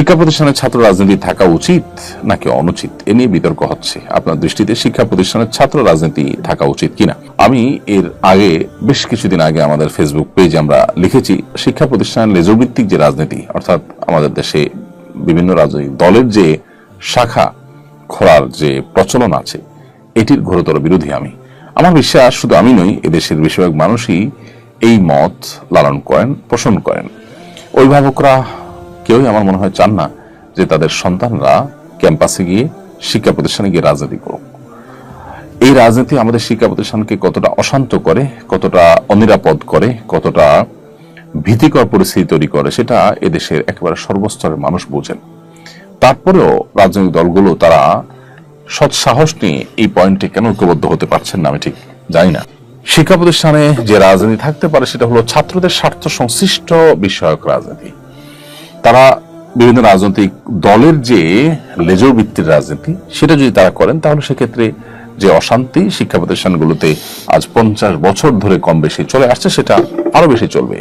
শিক্ষা প্রতিষ্ঠানের ছাত্র রাজনীতি থাকা উচিত নাকি অনুচিত? এ নিয়ে বিতর্ক হচ্ছে। আপনার দৃষ্টিতে শিক্ষা প্রতিষ্ঠানের ছাত্র রাজনীতি থাকা উচিত কিনা? আমি এর আগে বেশ কিছুদিন আগে আমাদের ফেসবুক পেজে আমরা লিখেছি, শিক্ষা প্রতিষ্ঠানের লেজভিত্তিক যে রাজনীতি, অর্থাৎ আমাদের দেশে বিভিন্ন রাজনৈতিক দলের যে শাখা খোলার যে প্রচলন আছে, এটির ঘোরতর বিরোধী আমি। আমার বিশ্বাস শুধু আমি নই, এদেশের বেশিরভাগ মানুষই এই মত লালন করেন, পোষণ করেন। অভিভাবকরা কেউই আমার মনে হয় চান না যে তাদের সন্তানরা ক্যাম্পাসে গিয়ে শিক্ষা প্রতিষ্ঠানে গিয়ে রাজনীতি করুক। এই রাজনীতি আমাদের শিক্ষা প্রতিষ্ঠানকে কতটা অশান্ত করে, কতটা অনিরাপদ করে, কতটা ভীতিকর পরিস্থিতি তৈরি করে, সেটা এদেশের একেবারে সর্বস্তরের মানুষ বোঝেন। তারপরেও রাজনৈতিক দলগুলো তারা সৎ সাহস নিয়ে এই পয়েন্টে কেন ঐক্যবদ্ধ হতে পারছেন না আমি ঠিক জানি না। শিক্ষা প্রতিষ্ঠানে যে রাজনীতি থাকতে পারে, সেটা হলো ছাত্রদের স্বার্থ সংশ্লিষ্ট বিষয়ক রাজনীতি। তারা বিভিন্ন রাজনৈতিক দলের যে লেজর ভিত্তির রাজনীতি, সেটা যদি তারা করেন, তাহলে সেক্ষেত্রে যে অশান্তি শিক্ষা প্রতিষ্ঠানগুলোতে আজ পঞ্চাশ বছর ধরে কম বেশি চলে আসছে, সেটা আরও বেশি চলবে।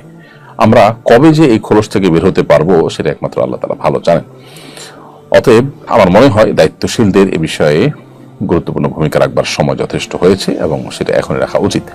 আমরা কবে যে এই খোলস থেকে বের হতে পারব, সেটা একমাত্র আল্লাহ তালা ভালো জানেন। অতএব আমার মনে হয় দায়িত্বশীলদের এ বিষয়ে গুরুত্বপূর্ণ ভূমিকা রাখবার সময় যথেষ্ট হয়েছে এবং সেটা এখনই রাখা উচিত।